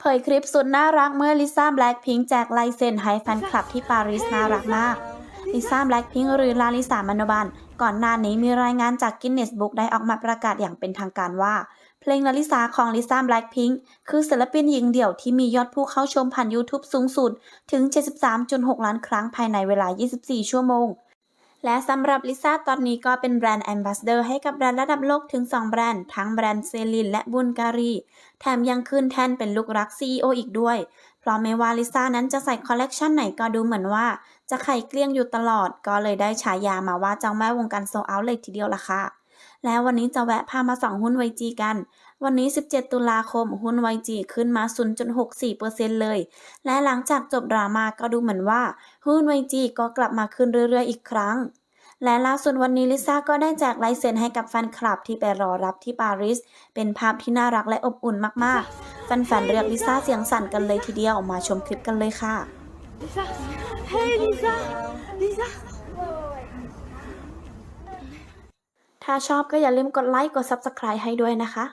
เผยคลิปสุดน่ารักเมื่อลิซ่าแบล็คพิงแจกลายเซ็นให้แฟนคลับที่ปารีสน่ารักมากลิซ่าแบล็คพิงหรือลาลิสามานบันก่อนหน้านี้มีรายงานจากกินเนสบุ๊กได้ออกมาประกาศอย่างเป็นทางการว่า เพลงลาลิสาของลิซ่าแบล็คพิงค์คือศิลปินหญิงเดี่ยวที่มียอดผู้เข้าชมผ่าน YouTube สูงสุดถึง 73.6 ล้านครั้งภายในเวลา 24 ชั่วโมง และสำหรับลิซ่าตอนนี้ก็เป็นแบรนด์แอมบาสเดอร์ให้กับแบรนด์ระดับโลกถึง 2 แบรนด์ ทั้งแบรนด์เซลินและบุลการี แถมยังขึ้นแท่นเป็นลูกรัก CEO อีกด้วย เพราะไม่ว่าลิซ่านั้นจะใส่คอลเลกชันไหนก็ดูเหมือนว่า จะไข่เกลี้ยงอยู่ตลอด ก็เลยได้ฉายามาว่าเจ้าแม่วงการโซเอาเลยทีเดียวล่ะค่ะ แล้ววันนี้จะแวะพามาส่องหุ้น YG กัน วันนี้ 17 ตุลาคม หุ้น YG ขึ้นมา 0.64%เลย และหลังจากจบดราม่าก็ดูเหมือนว่า หุ้น YG ก็กลับมาขึ้นเรื่อยๆ อีกครั้ง และล่าสุดวันนี้ลิซ่าก็ได้แจกลายเซ็นให้กับแฟนคลับที่ไปรอรับที่ปารีส เป็นภาพที่น่ารักและอบอุ่นมากๆ แฟนๆเรียกลิซ่าเสียงสั่นกันเลยทีเดียวมาชมคลิปกันเลยค่ะ Lisa. Hey Lisa. Lisa. ถ้าชอบก็อย่าลืมกดไลค์ กด Subscribe ให้ด้วยนะคะ